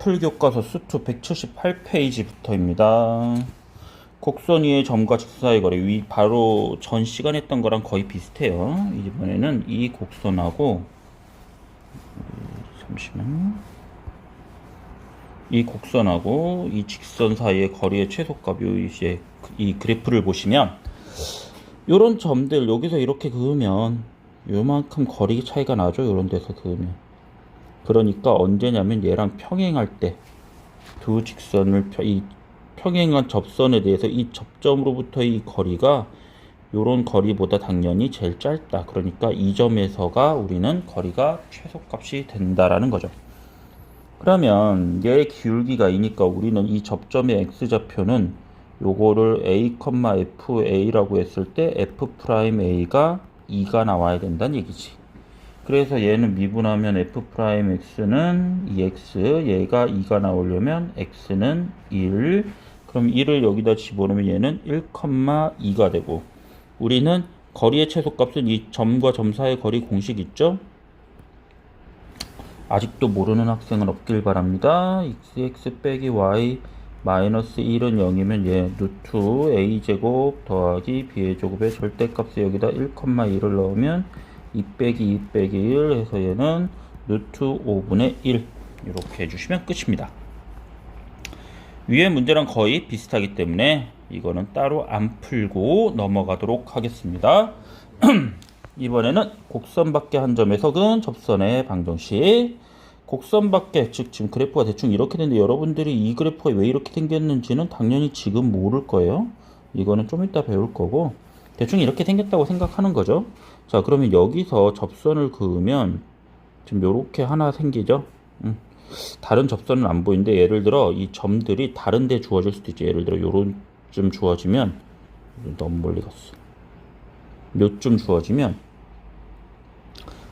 마플 교과서 수투 178페이지부터입니다. 곡선 위의 점과 직선 사이 거리 위 바로 전 시간 했던 거랑 거의 비슷해요. 이번에는 이 곡선하고 잠시만 이 곡선하고 이 직선 사이의 거리의 최소값 요 이제 이 그래프를 보시면 요런 점들 여기서 이렇게 그으면 요만큼 거리 차이가 나죠. 요런 데서 그으면 그러니까 언제냐면 얘랑 평행할 때 두 직선을 펴- 이 평행한 접선에 대해서 이 접점으로부터 이 거리가 요런 거리보다 당연히 제일 짧다. 그러니까 이 점에서가 우리는 거리가 최소값이 된다라는 거죠. 그러면 얘의 기울기가 이니까 우리는 이 접점의 x좌표는 요거를 a, fa라고 했을 때 f'a가 2가 나와야 된다는 얘기지. 그래서 얘는 미분하면 f'x는 2x, 얘가 2가 나오려면 x는 1. 그럼 1을 여기다 집어넣으면 얘는 1,2가 되고 우리는 거리의 최소값은 이 점과 점 사이의 거리 공식 있죠? 아직도 모르는 학생은 없길 바랍니다. xx 빼기 y 마이너스 1은 0이면 얘 루트 a 제곱 더하기 b의 제곱의 절대값에 여기다 1,1을 넣으면 2 빼기 2 빼기 1 해서 얘는 루트 5분의 1 이렇게 해주시면 끝입니다. 위의 문제랑 거의 비슷하기 때문에 이거는 따로 안 풀고 넘어가도록 하겠습니다. 이번에는 곡선 밖의 한 점에서 근 접선의 방정식 곡선 밖에 즉 지금 그래프가 대충 이렇게 되는데 여러분들이 이 그래프가 왜 이렇게 생겼는지는 당연히 지금 모를 거예요. 이거는 좀 이따 배울 거고 대충 이렇게 생겼다고 생각하는 거죠. 자 그러면 여기서 접선을 그으면 지금 요렇게 하나 생기죠. 음. 다른 접선은 안 보이는데 예를 들어 이 점들이 다른 데 주어질 수도 있죠. 예를 들어 요런 좀 주어지면 너무 멀리 갔어. 요쯤 주어지면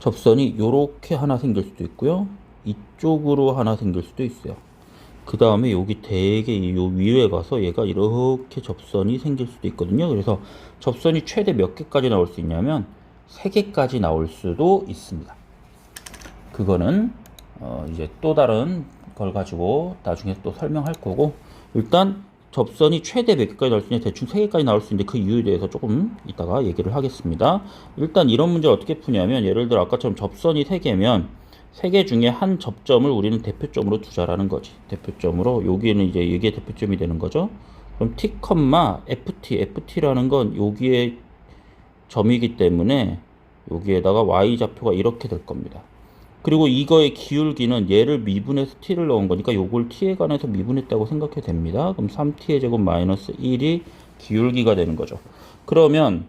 접선이 요렇게 하나 생길 수도 있고요. 이쪽으로 하나 생길 수도 있어요. 그 다음에 여기 되게 요 위에 가서 얘가 이렇게 접선이 생길 수도 있거든요. 그래서 접선이 최대 몇 개까지 나올 수 있냐면 세 개까지 나올 수도 있습니다. 그거는 어 이제 또 다른 걸 가지고 나중에 또 설명할 거고 일단 접선이 최대 몇 개까지 나올 수 있냐 대충 세 개까지 나올 수 있는데 그 이유에 대해서 조금 이따가 얘기를 하겠습니다. 일단 이런 문제를 어떻게 푸냐면 예를 들어 아까처럼 접선이 세 개면 세개 중에 한 접점을 우리는 대표점으로 두자라는 거지. 대표점으로 여기에는 이제 이게 대표점이 되는 거죠. 그럼 t, ft, ft라는 건 여기에 점이기 때문에 여기에다가 y 좌표가 이렇게 될 겁니다. 그리고 이거의 기울기는 얘를 미분해서 t를 넣은 거니까 요걸 t에 관해서 미분했다고 생각해도 됩니다. 그럼 3t의 제곱 마이너스 1이 기울기가 되는 거죠. 그러면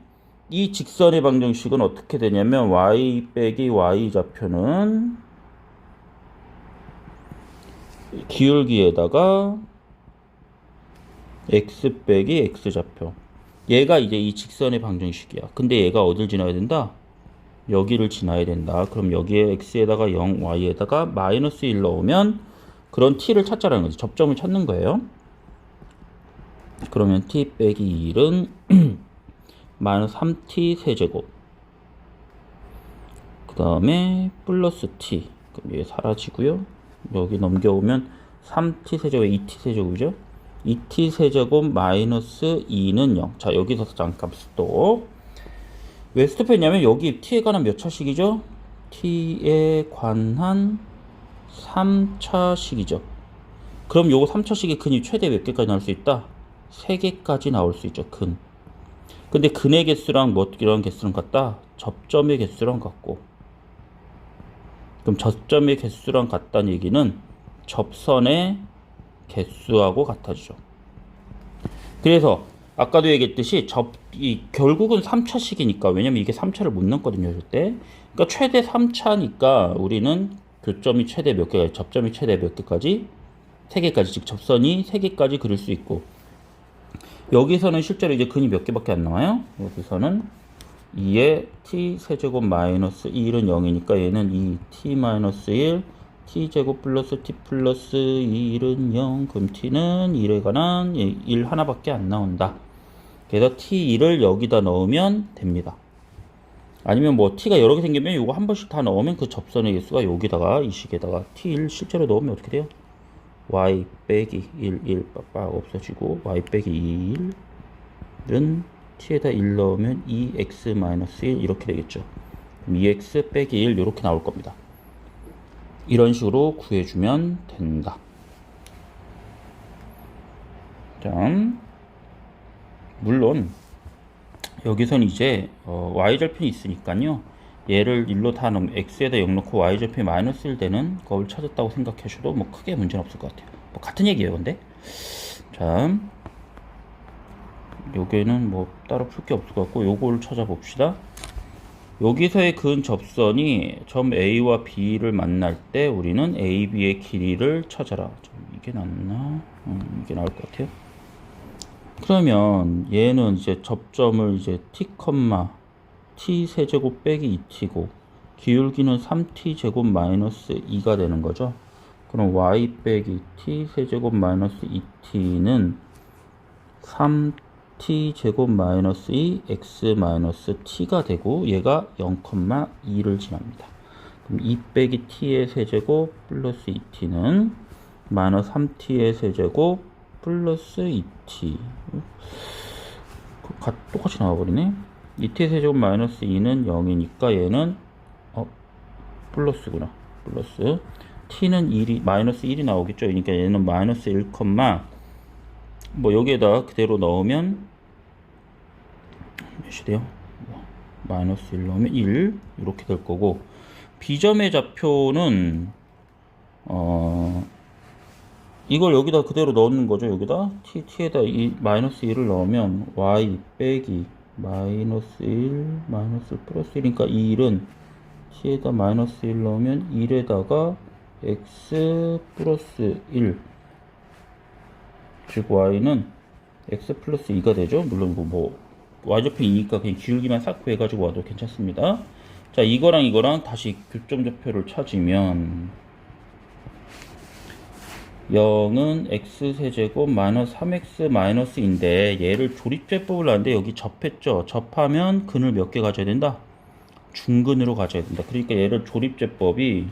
이 직선의 방정식은 어떻게 되냐면 y 빼기 y 좌표는 기울기에다가 x 빼기 x 좌표 얘가 이제 이 직선의 방정식이야. 근데 얘가 어딜 지나야 된다? 여기를 지나야 된다. 그럼 여기에 x에다가 0, y에다가 마이너스 1 넣으면 그런 t를 찾자라는 거지. 접점을 찾는 거예요. 그러면 t 빼기 1은 마이너스 3t 세제곱 그 다음에 플러스 t 그럼 얘 사라지고요. 여기 넘겨오면 3t 세제곱 2t 세제곱이죠. 2t 세제곱 마이너스 2는 0. 자 여기서 잠깐씩 또왜 스톱했냐면 여기 t에 관한 몇 차식이죠? t에 관한 3차식이죠. 그럼 요거 3차식의 근이 최대 몇 개까지 나올 수 있다? 3개까지 나올 수 있죠. 근. 근데 근의 개수랑 뭐 이런 개수랑 같다? 접점의 개수랑 같고. 그럼 접점의 개수랑 같다는 얘기는 접선의 개수하고 같아지죠. 그래서 아까도 얘기했듯이 접, 이 결국은 3차식이니까 왜냐면 이게 3차를 못 넘거든요, 이때. 그러니까 최대 3차니까 우리는 교점이 최대 몇 개가 접점이 최대 몇 개까지? 3개까지 즉 접선이 3개까지 그릴 수 있고 여기서는 실제로 이제 근이 몇 개밖에 안 나와요. 여기서는 2에 t 세제곱 마이너스 1은 0이니까 얘는 2 t 마이너스 1 t 제곱 플러스 t 플러스 1은 0 그럼 t는 1에 관한 1 하나밖에 안 나온다. 그래서 t1을 여기다 넣으면 됩니다. 아니면 뭐 t가 여러 개 생기면 이거 한 번씩 다 넣으면 그 접선의 개수가 여기다가 이 식에다가 t1 실제로 넣으면 어떻게 돼요? y 빼기 1, 1 빡빡 없어지고 y 빼기 1은 t에다 1 넣으면 2x 마이너스 1 이렇게 되겠죠. 그럼 2x 빼기 1 이렇게 나올 겁니다. 이런 식으로 구해주면 된다. 다음 물론 여기선 이제 어, y절편이 있으니까요. 얘를 1로 다 넣으면 x에다 0 넣고 y절편이 마이너스 1 되는 걸 찾았다고 생각하셔도 뭐 크게 문제는 없을 것 같아요. 뭐 같은 얘기예요, 근데. 자, 여기는 뭐 따로 풀 게 없을 것 같고 요거를 찾아봅시다. 여기서의 근 접선이 점 A와 B를 만날 때 우리는 A, B의 길이를 찾아라. 좀 이게 낫나? 음, 이게 나을 것 같아요. 그러면 얘는 이제 접점을 이제 t, t 세제곱 빼기 2t고 기울기는 3t 제곱 마이너스 2가 되는 거죠. 그럼 y 빼기 t 세제곱 마이너스 2t는 3t 제곱 마이너스 2 x 마이너스 t가 되고 얘가 0,2를 지납니다. 그럼 2 빼기 t의 세제곱 플러스 2t는 마이너스 3t의 세제곱 플러스 2t 그 가- 똑같이 나와버리네. 2t 세제곱 마이너스 2는 0이니까 얘는 어 플러스구나. 플러스. T는 1이 마이너스 1이 나오겠죠? 그러니까 얘는 마이너스 1, 뭐 여기에다 그대로 넣으면 몇이 돼요? 뭐, 마이너스 1 넣으면 1 이렇게 될 거고. 비점의 좌표는 어 이걸 여기다 그대로 넣는 거죠 여기다? T t에다 이 마이너스 1을 넣으면 y 빼기 마이너스 1 마이너스 플러스 1이니까 이 1은 t에다 마이너스 1 넣으면 1에다가 x 플러스 1 즉 y는 x 플러스 2가 되죠? 물론 뭐, 뭐 y좌표 2니까 그냥 기울기만 싹 구해가지고 와도 괜찮습니다. 자 이거랑 이거랑 다시 교점 좌표를 찾으면 0은 x세제곱 마이너스 3x 마이너스인데 얘를 조립제법을 하는데 여기 접했죠? 접하면 근을 몇 개 가져야 된다? 중근으로 가져야 된다. 그러니까 얘를 조립제법이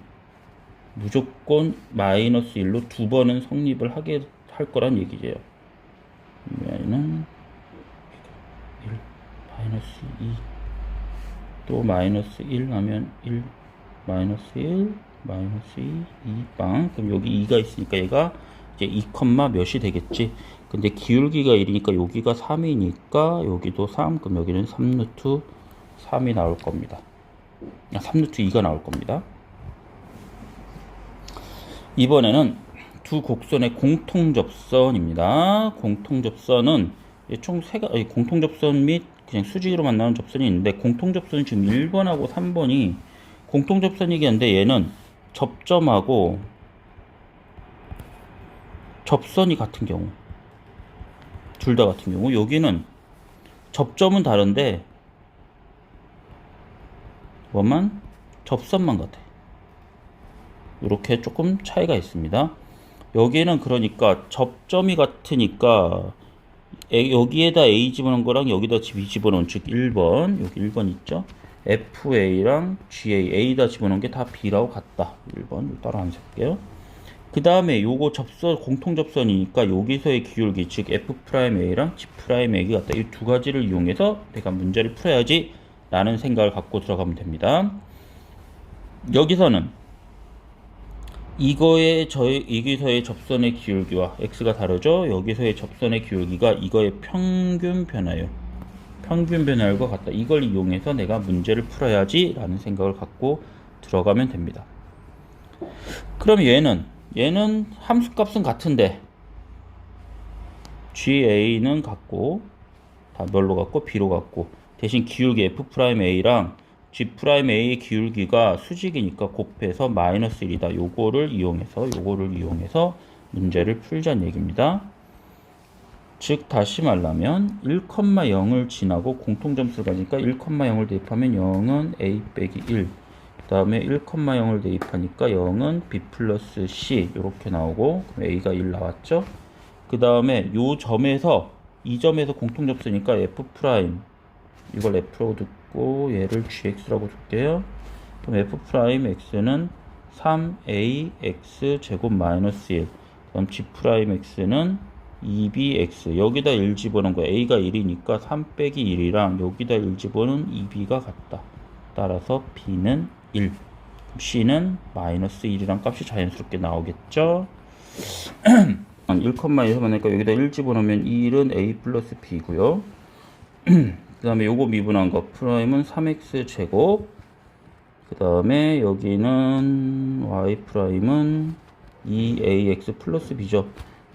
무조건 마이너스 1로 두 번은 성립을 하게 할 거란 얘기예요. 얘는 1 마이너스 2 또 마이너스 1 하면 1 마이너스 1 마이너스 2, 2빵. 그럼 여기 2가 있으니까 얘가 이제 2, 몇이 되겠지. 근데 기울기가 1이니까 여기가 3이니까 여기도 3. 그럼 여기는 3루트 3이 나올 겁니다. 아, 3루트 2가 나올 겁니다. 이번에는 두 곡선의 공통접선입니다. 공통접선은 총 세 가, 아니, 공통접선 및 그냥 수직으로 만나는 접선이 있는데 공통 접선은 지금 1번하고 3번이 공통 접선이긴 한데 얘는 접점하고 접선이 같은 경우 둘 다 같은 경우. 여기는 접점은 다른데 뭐만 접선만 같아. 이렇게 조금 차이가 있습니다. 여기는 그러니까 접점이 같으니까 에- 여기에다 A 집어넣은 거랑 여기다 B 집어넣은 즉 1번 여기 1번 있죠 FA랑 GA, A다 집어넣은 게 다 B라고 같다. 1번 따로 안 쓸게요. 그 다음에 요거 접선, 공통 접선이니까 여기서의 기울기, 즉 F'A랑 G'A가 같다. 이 두 가지를 이용해서 내가 문제를 풀어야지 라는 생각을 갖고 들어가면 됩니다. 여기서는 이거의 저희 여기서의 접선의 기울기와 x가 다르죠. 여기서의 접선의 기울기가 이거의 평균 변화예요. 평균 변화율과 같다. 이걸 이용해서 내가 문제를 풀어야지 라는 생각을 갖고 들어가면 됩니다. 그럼 얘는 얘는 함수 값은 같은데 GA는 같고 다 뭘로 같고 B로 같고 대신 기울기 F'A랑 G'A의 기울기가 수직이니까 곱해서 마이너스 1이다. 요거를 이용해서 요거를 이용해서 문제를 풀자는 얘기입니다. 즉 다시 말하면 1,0을 지나고 공통점수 가니까 1,0을 대입하면 0은 a 빼기 1. 그 다음에 1,0을 대입하니까 0은 b 플러스 c 이렇게 나오고 a가 1 나왔죠. 그 다음에 요 점에서 이 점에서 공통점수니까 f 프라임 이걸 f라 고 듣고 얘를 gx라고 줄게요. 그럼 f 프라임 x는 3ax 제곱 마이너스 1. 그럼 g 프라임 x는 2bx 여기다 1 집어넣은 거 a가 1이니까 3 빼기 1이랑 여기다 1 집어넣은 2b가 같다. 따라서 b는 1. c는 마이너스 1이란 값이 자연스럽게 나오겠죠. 1,1만 하니까 여기다 1 집어넣으면 1은 a 플러스 b고요. 그 다음에 요거 미분한 거 프라임은 3x 제곱 그 다음에 여기는 y 프라임은 2ax 플러스 b죠.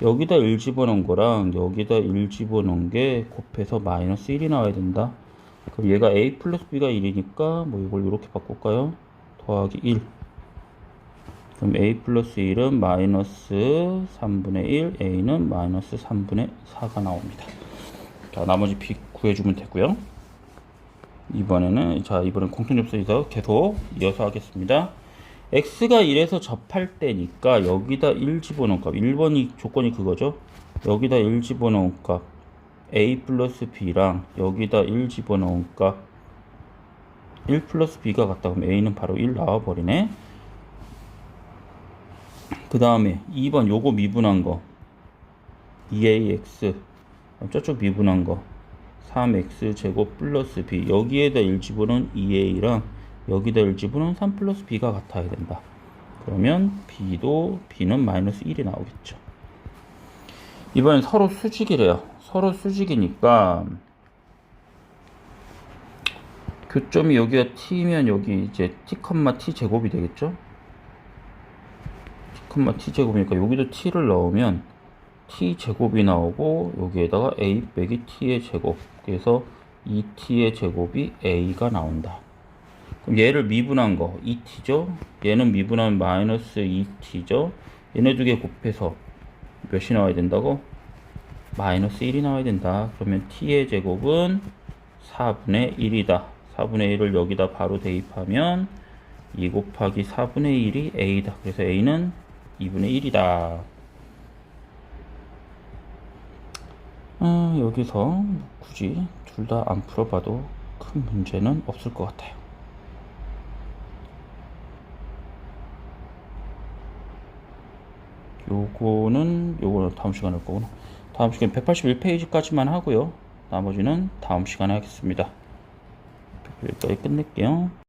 여기다 1 집어넣은 거랑 여기다 1 집어넣은 게 곱해서 마이너스 1이 나와야 된다. 그럼 얘가 a 플러스 b가 1이니까 뭐 이걸 이렇게 바꿀까요? 더하기 1. 그럼 a 플러스 1은 마이너스 3분의 1, a는 마이너스 3분의 4가 나옵니다. 자, 나머지 b 구해주면 되고요. 이번에는 자 이번엔 공통접수에서 계속 이어서 하겠습니다. x가 1에서 접할 때니까 여기다 1 집어넣은 값 1번이 조건이 그거죠. 여기다 1 집어넣은 값 a 플러스 b랑 여기다 1 집어넣은 값1 플러스 b가 같다 그러면 a는 바로 1 나와버리네. 그 다음에 2번 요거 미분한 거 2ax 저쪽 미분한 거 3x 제곱 플러스 b 여기에다 1 집어넣은 2a랑 여기다 1 집어넣은 3 플러스 b가 같아야 된다. 그러면 b도 b는 마이너스 1이 나오겠죠. 이번엔 서로 수직이래요. 서로 수직이니까 교점이 여기가 t면 여기 이제 t, t 제곱이 되겠죠? t, t 제곱이니까 여기도 t를 넣으면 t 제곱이 나오고 여기에다가 a 빼기 t의 제곱 그래서 2t의 제곱이 a가 나온다. 그럼 얘를 미분한 거 2t죠. 얘는 미분하면 마이너스 2t죠. 얘네 두 개 곱해서 몇이 나와야 된다고? 마이너스 1이 나와야 된다. 그러면 t의 제곱은 4분의 1이다. 4분의 1을 여기다 바로 대입하면 2 곱하기 4분의 1이 a다. 그래서 a는 2분의 1이다. 어, 여기서 굳이 둘 다 안 풀어봐도 큰 문제는 없을 것 같아요. 요거는 요거는 다음 시간에 할 거구나. 다음 시간 181페이지까지만 하고요. 나머지는 다음 시간에 하겠습니다. 여기까지 끝낼게요.